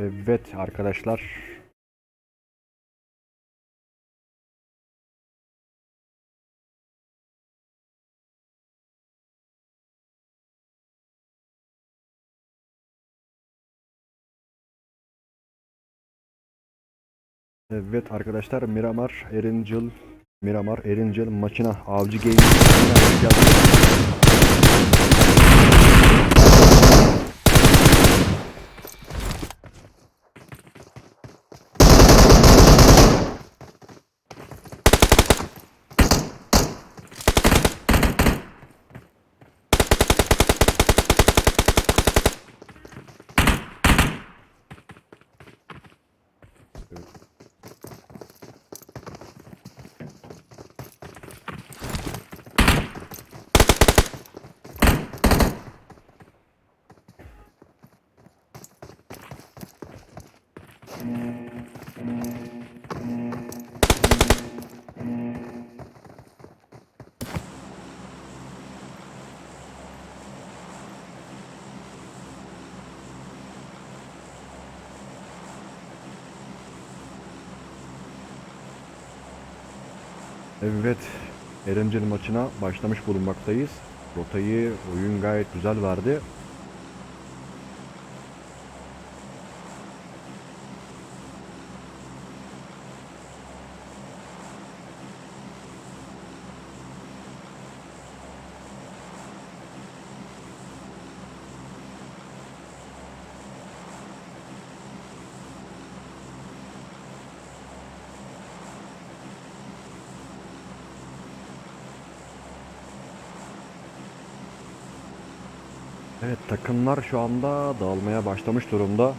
Evet arkadaşlar. Evet arkadaşlar Miramar Erincil Miramar Erincil maçına Avcı Gaming Evet Erincil maçına başlamış bulunmaktayız. Rotayı oyun gayet güzel verdi. Evet takımlar şu anda dağılmaya başlamış durumda.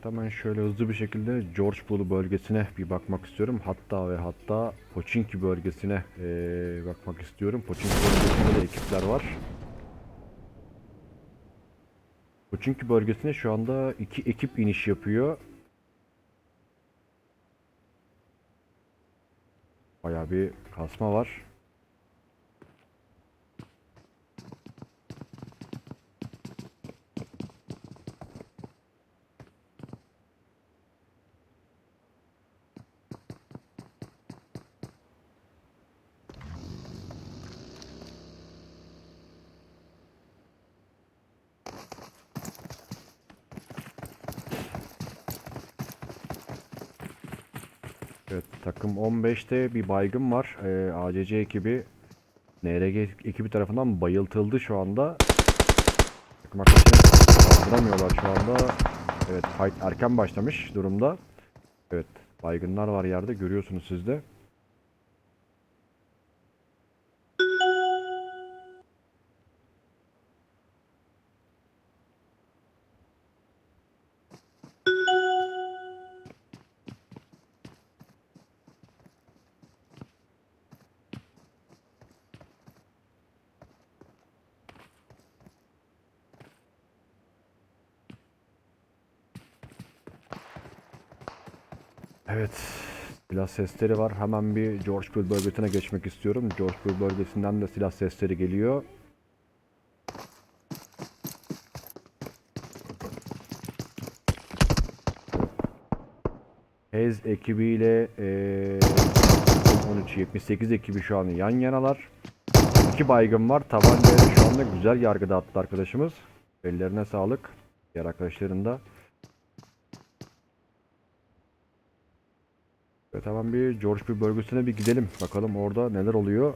Evet hemen şöyle hızlı bir şekilde George Bull bölgesine bir bakmak istiyorum. Hatta ve hatta Pochinki bölgesine eee, bakmak istiyorum. Pochinki bölgesinde de ekipler var. Pochinki bölgesine şu anda iki ekip iniş yapıyor. Bayağı bir kasma var. Evet takım 15'te bir baygın var. Ee, ACC ekibi NRG ekibi tarafından bayıltıldı şu anda. Takım arkadaşları kaldıramıyorlar şu anda. Evet fight erken başlamış durumda. Evet baygınlar var yerde görüyorsunuz siz sesleri var. Hemen bir George Bull bölgesine geçmek istiyorum. George Bull bölgesinden de silah sesleri geliyor. Hez ekibiyle eee 13-78 ekibi şu an yan yanalar. İki baygın var. Tabancayla şu anda güzel yargıda attı arkadaşımız. Ellerine sağlık. Diğer arkadaşların da. Evet hemen bir George bir bölgesine bir gidelim. Bakalım orada neler oluyor.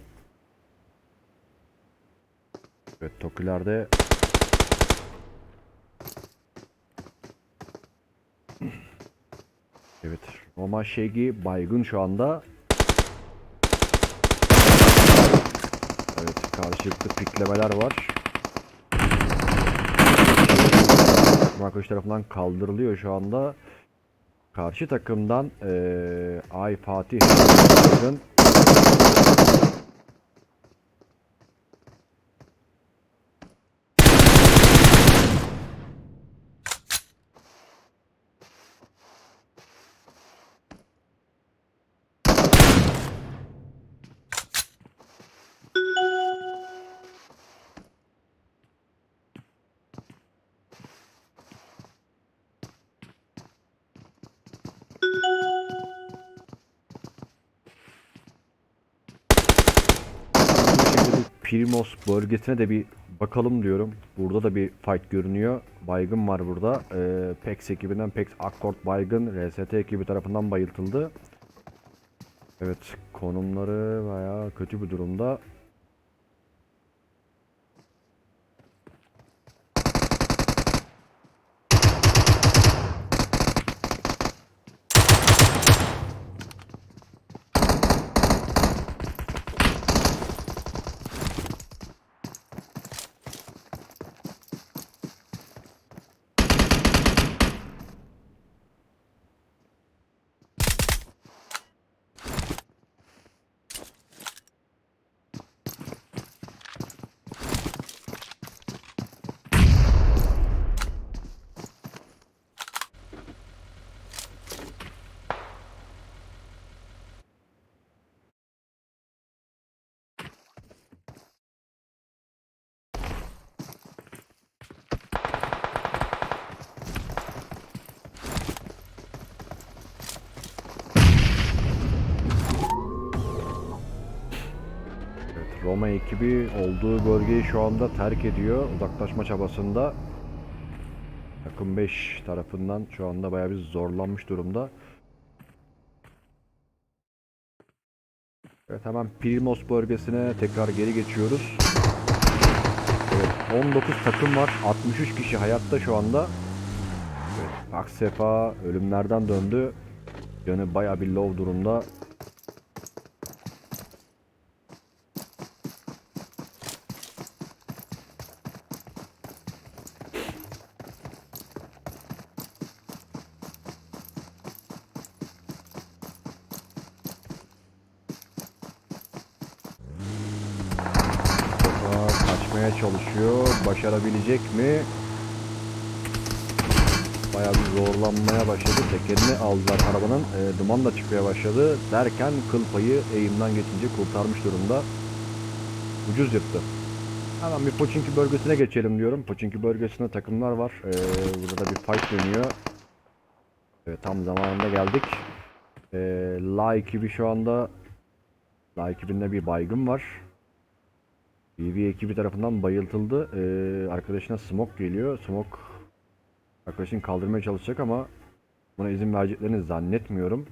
Evet Tokilerde Evet Roma Şegi baygın şu anda. Evet karşılıklı piklemeler var. Markoş tarafından kaldırılıyor şu anda. Karşı takımdan eee Ay Fatih Primos bölgesine de bir bakalım diyorum. Burada da bir fight görünüyor. Baygın var burada. Ee, PEX ekibinden PEX Accord baygın. RST ekibi tarafından bayıltıldı. Evet konumları bayağı kötü bir durumda. Evet, Roma ekibi olduğu bölgeyi şu anda terk ediyor. Uzaklaşma çabasında. Takım 5 tarafından şu anda bayağı bir zorlanmış durumda. Evet hemen Primos bölgesine tekrar geri geçiyoruz. Evet 19 takım var. 63 kişi hayatta şu anda. Evet, Aksefa ölümlerden döndü. Canı bayağı bir low durumda. Kaçmaya çalışıyor. Başarabilecek mi? Bayağı bir zorlanmaya başladı. Tekerini aldılar arabanın. E, duman da çıkmaya başladı. Derken kıl payı eğimden geçince kurtarmış durumda. Ucuz yırttı. Hemen bir Poçinki bölgesine geçelim diyorum. Poçinki bölgesinde takımlar var. E, burada da bir fight dönüyor. Evet, tam zamanında geldik. E, La ekibi şu anda La ekibinde bir baygın var. BB ekibi tarafından bayıltıldı. Ee, arkadaşına smoke geliyor. Smoke arkadaşını kaldırmaya çalışacak ama buna izin vereceklerini zannetmiyorum.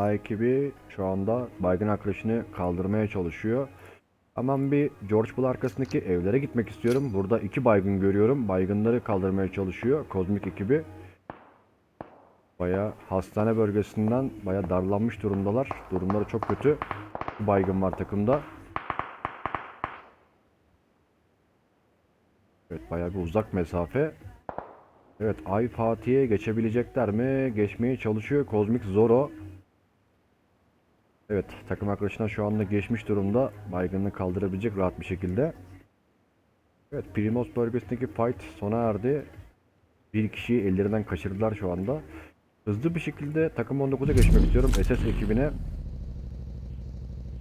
La ekibi şu anda baygın arkadaşını kaldırmaya çalışıyor. Hemen bir George Bull arkasındaki evlere gitmek istiyorum. Burada iki baygın görüyorum. Baygınları kaldırmaya çalışıyor. Kozmik ekibi. Baya hastane bölgesinden baya darlanmış durumdalar. Durumları çok kötü. Baygın var takımda. Evet baya bir uzak mesafe. Evet Ay Fatih'e geçebilecekler mi? Geçmeye çalışıyor. Kozmik Zoro. Evet takım arkadaşına şu anda geçmiş durumda. Baygınını kaldırabilecek rahat bir şekilde. Evet Primos bölgesindeki fight sona erdi. Bir kişiyi ellerinden kaçırdılar şu anda. Hızlı bir şekilde takım 19'a geçmek istiyorum SS ekibine.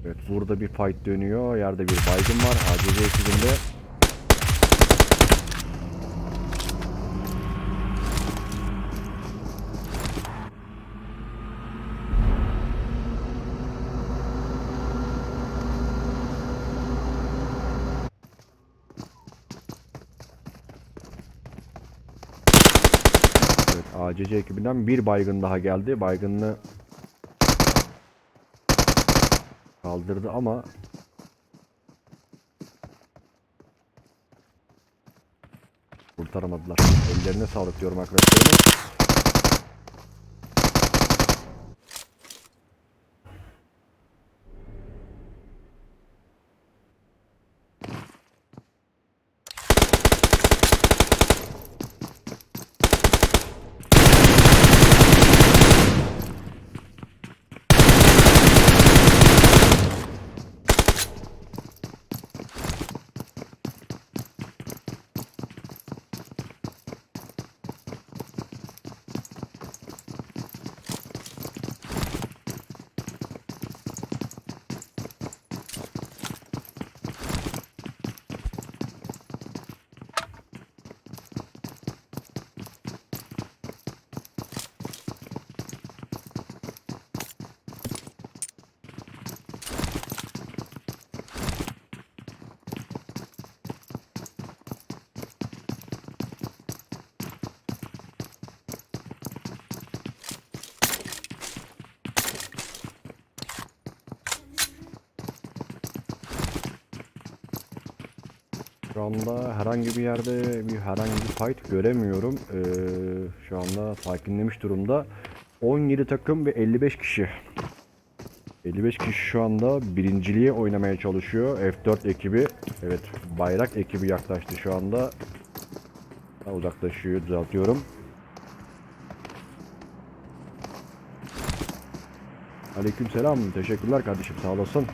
Evet burada bir fight dönüyor. Yerde bir baygın var. ACC ekibinde. ACC ekibinden bir baygın daha geldi. Baygınını kaldırdı ama kurtaramadılar. Ellerine sağlık diyorum arkadaşlarım. Şu anda herhangi bir yerde bir herhangi bir fight göremiyorum. Ee, şu anda sakinlemiş durumda. 17 takım ve 55 kişi. 55 kişi şu anda birinciliğe oynamaya çalışıyor. F4 ekibi. Evet bayrak ekibi yaklaştı şu anda. Daha uzaklaşıyor düzeltiyorum. Aleykümselam. Teşekkürler kardeşim sağ olasın.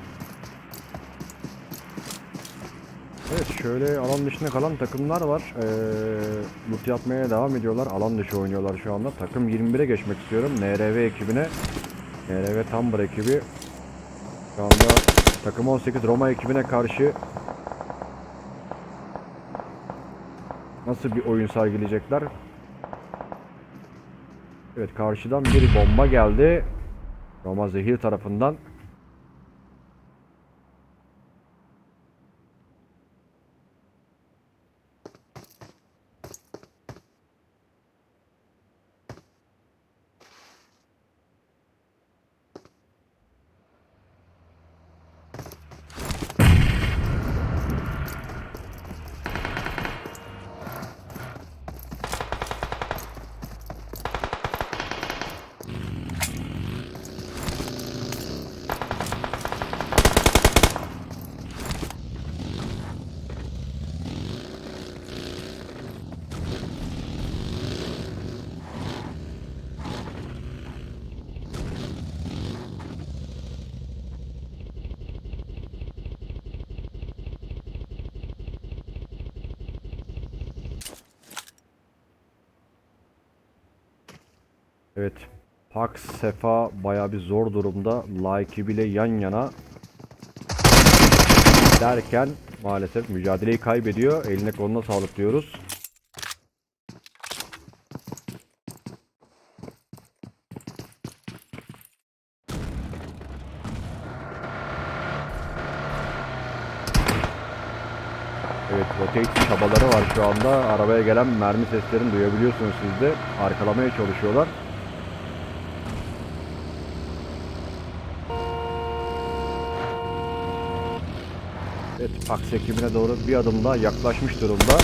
Evet şöyle alan dışında kalan takımlar var. Ee, loot yapmaya devam ediyorlar. Alan dışı oynuyorlar şu anda. Takım 21'e geçmek istiyorum. NRV ekibine. NRV Tambur ekibi. Şu anda takım 18 Roma ekibine karşı nasıl bir oyun sergileyecekler? Evet karşıdan bir bomba geldi. Roma Zehir tarafından. Evet. Pax Sefa baya bir zor durumda. Like bile yan yana. Derken maalesef mücadeleyi kaybediyor. Eline koluna sağlık diyoruz. Evet rotate çabaları var şu anda. Arabaya gelen mermi seslerini duyabiliyorsunuz siz de. Arkalamaya çalışıyorlar. Pax ekibine doğru bir adım daha yaklaşmış durumda.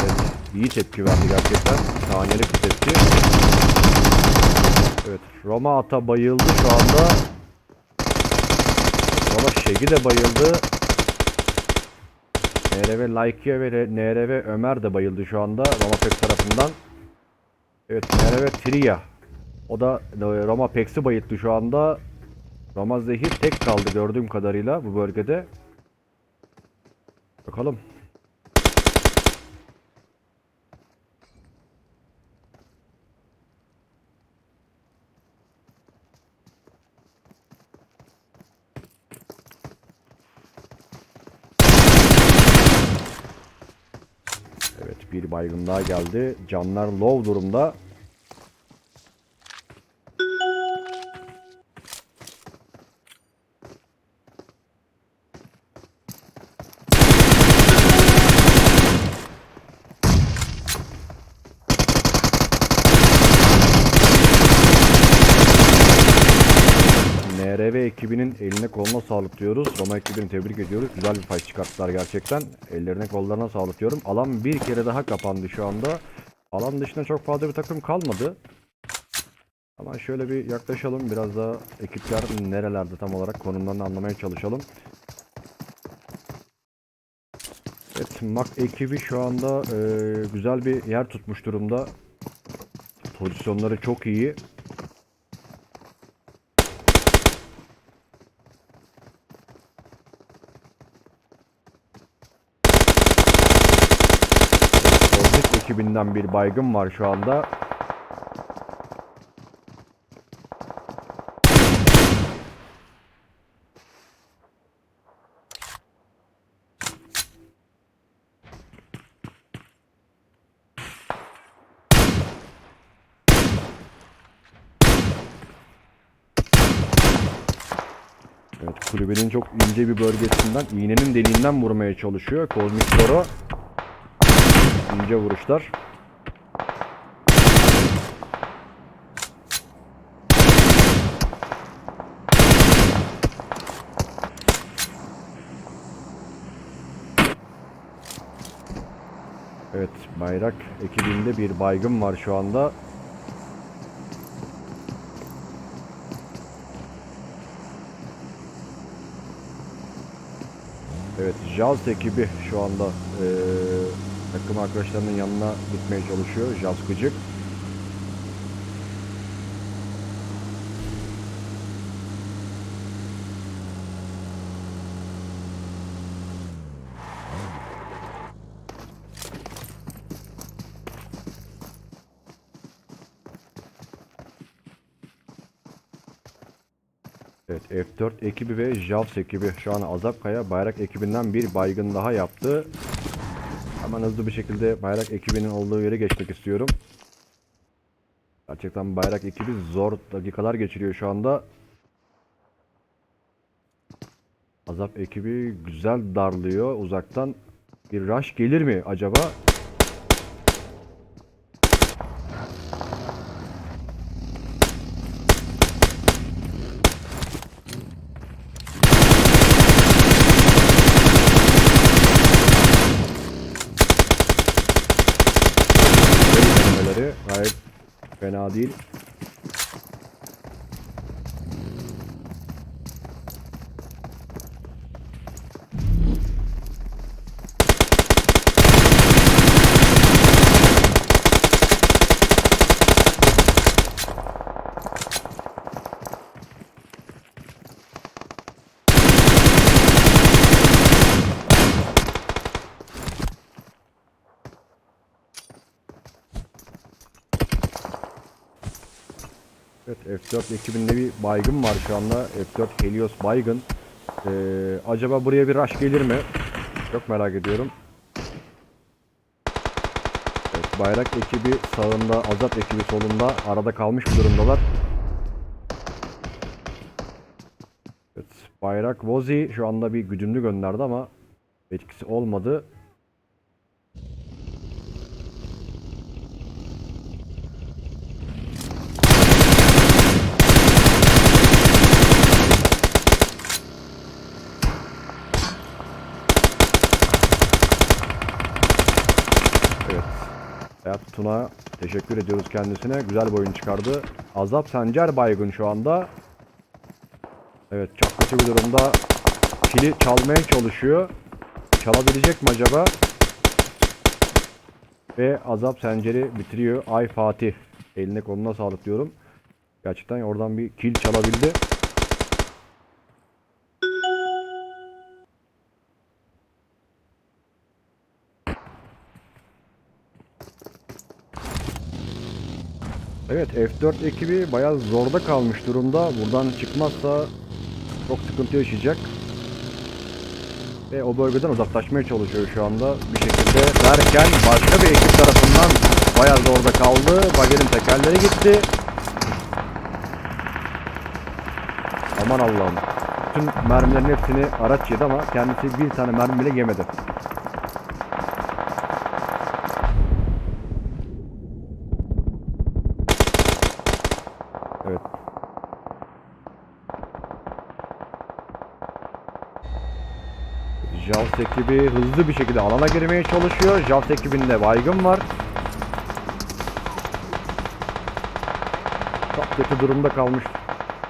Evet iyi tepki verdi gerçekten. Saniyelik bir tepki. Evet Roma ata bayıldı şu anda. Roma Şegi de bayıldı. NRV Laikia ve NRV Ömer de bayıldı şu anda Roma Pex tarafından. Evet NRV Tria. O da e, Roma Pex'i bayılttı şu anda. Roma Zehir tek kaldı gördüğüm kadarıyla bu bölgede. Bakalım. Evet bir baygın daha geldi. Canlar low durumda. NRV ekibinin eline diyoruz. Roma ekibini tebrik ediyoruz. Güzel bir fight çıkarttılar gerçekten. Ellerine kollarına sağlık diyorum. Alan bir kere daha kapandı şu anda. Alan dışında çok fazla bir takım kalmadı. Ama şöyle bir yaklaşalım. Biraz daha ekipler nerelerde tam olarak konumlarını anlamaya çalışalım. Evet, MAK ekibi şu anda e, güzel bir yer tutmuş durumda. Pozisyonları çok iyi. Kozmik ekibinden bir baygın var şu anda. Evet, kulübenin çok ince bir bölgesinden, iğnenin deliğinden vurmaya çalışıyor. Kozmik Zoro. İnce vuruşlar. Evet, bayrak ekibinde bir baygın var şu anda. Evet, Jazz ekibi şu anda eee, takım arkadaşlarının yanına gitmeye çalışıyor. Jazz Gıcık. Evet F4 ekibi ve Javs ekibi şu an Azapkaya bayrak ekibinden bir baygın daha yaptı. Hemen hızlı bir şekilde bayrak ekibinin olduğu yere geçmek istiyorum. Gerçekten bayrak ekibi zor dakikalar geçiriyor şu anda. Azap ekibi güzel darlıyor uzaktan. Bir rush gelir mi acaba? Gayet fena değil. F4 ekibinde bir baygın var şu anda. F4 Helios baygın. Ee, acaba buraya bir rush gelir mi? Çok merak ediyorum. Evet, bayrak ekibi sağında, Azat ekibi solunda arada kalmış durumdalar. Evet, bayrak Vozi şu anda bir güdümlü gönderdi ama etkisi olmadı. Evet. Hayat Tuna teşekkür ediyoruz kendisine. Güzel bir oyun çıkardı. Azap Sencer baygın şu anda. Evet çok kötü bir durumda. Kili çalmaya çalışıyor. Çalabilecek mi acaba? Ve Azap Sencer'i bitiriyor. Ay Fatih. Eline koluna sağlık diyorum. Gerçekten oradan bir kill çalabildi. Evet F4 ekibi bayağı zorda kalmış durumda. Buradan çıkmazsa çok sıkıntı yaşayacak. Ve o bölgeden uzaklaşmaya çalışıyor şu anda bir şekilde derken başka bir ekip tarafından bayağı zorda kaldı. Bager'in tekerleri gitti. Aman Allah'ım. Bütün mermilerin hepsini araç yedi ama kendisi bir tane mermi bile yemedi. Evet. Jaws ekibi hızlı bir şekilde alana girmeye çalışıyor. Jaws ekibinde baygın var. Çok kötü durumda kalmış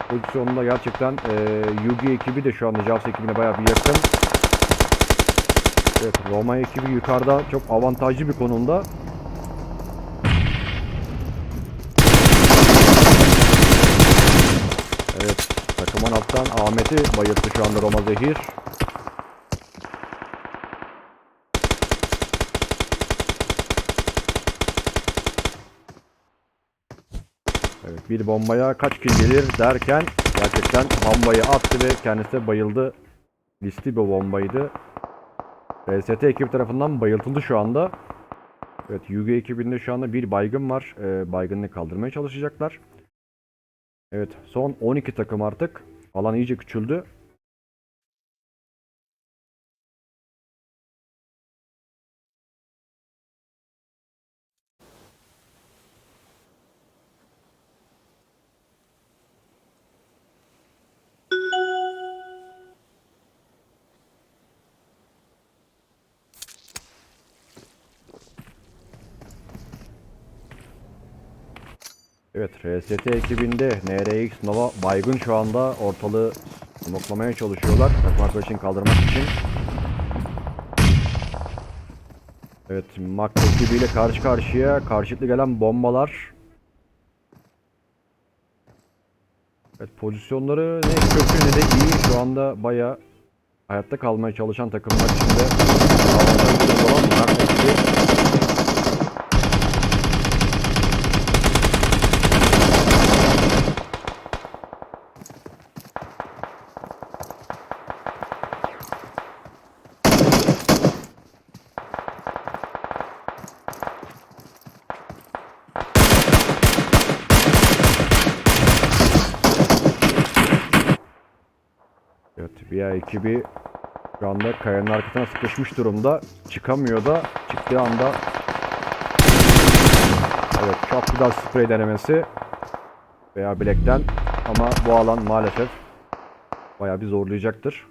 pozisyonda gerçekten eee Yugi ekibi de şu anda Jaws ekibine bayağı bir yakın. Evet Roma ekibi yukarıda çok avantajlı bir konumda. Evet takımın alttan Ahmet'i bayılttı şu anda Roma Zehir. Bir bombaya kaç kill gelir derken gerçekten bombayı attı ve kendisi bayıldı. Listi bir bombaydı. RST ekip tarafından bayıltıldı şu anda. Evet Yugi ekibinde şu anda bir baygın var. Ee, baygınını kaldırmaya çalışacaklar. Evet son 12 takım artık. Alan iyice küçüldü. Evet RST ekibinde NRX Nova baygın şu anda ortalığı smoklamaya çalışıyorlar. Takım arkadaşını kaldırmak için. Evet Mak ekibiyle karşı karşıya karşılıklı gelen bombalar. Evet pozisyonları ne kötü ne de iyi. Şu anda baya hayatta kalmaya çalışan takımlar içinde. avantajlı olan Mak ekibi Evet VIA ekibi şu anda kayanın arkasına sıkışmış durumda. Çıkamıyor da çıktığı anda Evet çok güzel sprey denemesi veya bilekten ama bu alan maalesef bayağı bir zorlayacaktır.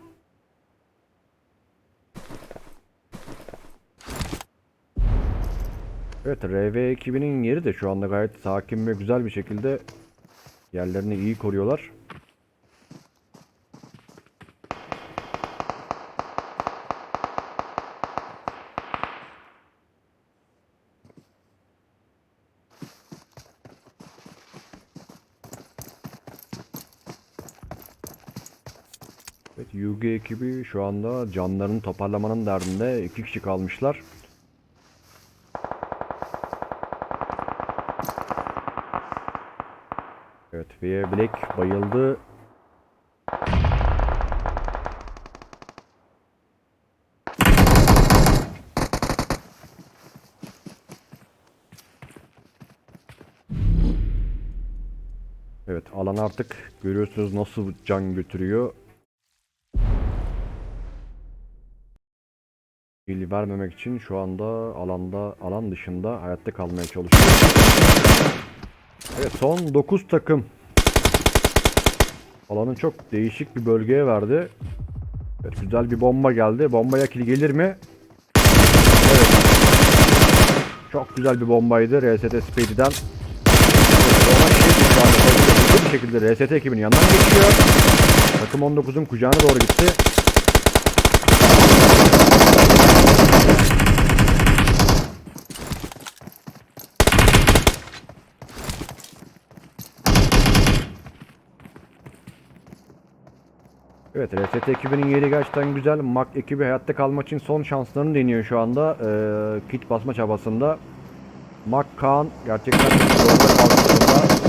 Evet RV ekibinin yeri de şu anda gayet sakin ve güzel bir şekilde yerlerini iyi koruyorlar. Evet, Yugi ekibi şu anda canlarını toparlamanın derdinde iki kişi kalmışlar. Evet, V Black bayıldı. Evet, alan artık görüyorsunuz nasıl can götürüyor. Vermemek için şu anda alanda alan dışında hayatta kalmaya çalışıyor. Evet son 9 takım. Alanı çok değişik bir bölgeye verdi. Evet güzel bir bomba geldi. Bombaya kill gelir mi? Evet. Çok güzel bir bombaydı RST Speedy'den. Evet, hızlı bir şekilde RST ekibinin yanından geçiyor. Takım 19'un kucağına doğru gitti. Evet RST ekibinin yeri gerçekten güzel. Mak ekibi hayatta kalmak için son şanslarını deniyor şu anda. Ee, kit basma çabasında. Mak Kaan gerçekten zorda durumda.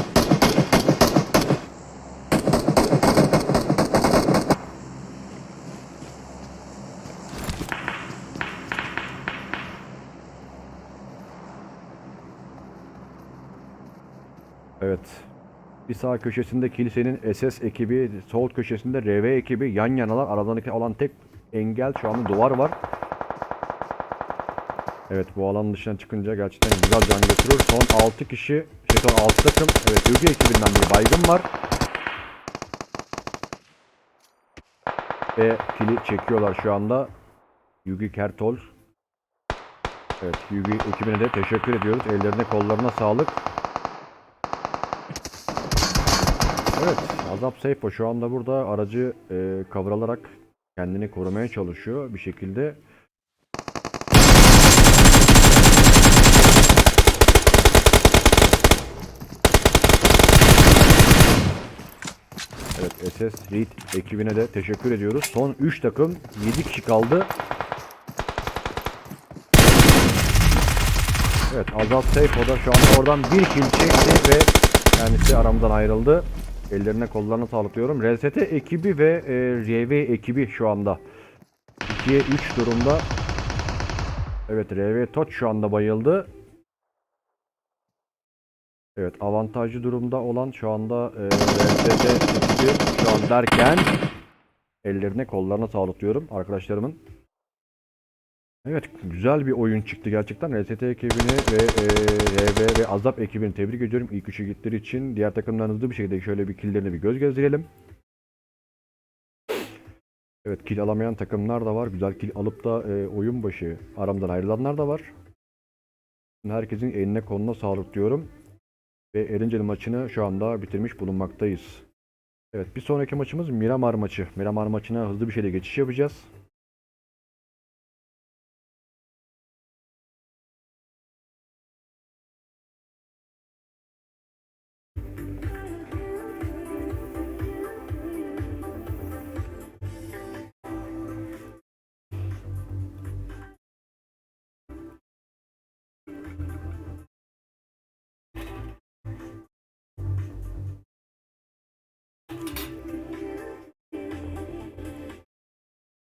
Evet. Bir sağ köşesinde kilisenin SS ekibi, sol köşesinde RV ekibi yan yanalar. Aralarındaki alan tek engel şu anda duvar var. Evet bu alan dışına çıkınca gerçekten güzel can götürür. Son 6 kişi, şey son 6 takım. Evet Yugi ekibinden bir baygın var. Ve kili çekiyorlar şu anda. Yugi Kertol. Evet Yugi ekibine de teşekkür ediyoruz. Ellerine kollarına sağlık. Evet Azap Seyfo şu anda burada aracı e, kavralarak kendini korumaya çalışıyor bir şekilde. Evet SS Reed ekibine de teşekkür ediyoruz. Son 3 takım 7 kişi kaldı. Evet Azat Seyfo da şu anda oradan bir kill çekti ve kendisi aramızdan ayrıldı. Ellerine kollarına sağlık diyorum. RST ekibi ve e, RV ekibi şu anda 2'ye 3 durumda. Evet RV Tot şu anda bayıldı. Evet avantajlı durumda olan şu anda e, RST ekibi şu an derken ellerine kollarına sağlık diyorum arkadaşlarımın. Evet güzel bir oyun çıktı gerçekten. RST ekibini ve e, RV ve Azap ekibini tebrik ediyorum ilk üçe gittikleri için. Diğer takımdan hızlı bir şekilde şöyle bir killlerine bir göz gezdirelim. Evet kill alamayan takımlar da var. Güzel kill alıp da e, oyun başı aramdan ayrılanlar da var. Herkesin eline koluna sağlık diyorum. Ve Erincel maçını şu anda bitirmiş bulunmaktayız. Evet bir sonraki maçımız Miramar maçı. Miramar maçına hızlı bir şekilde geçiş yapacağız.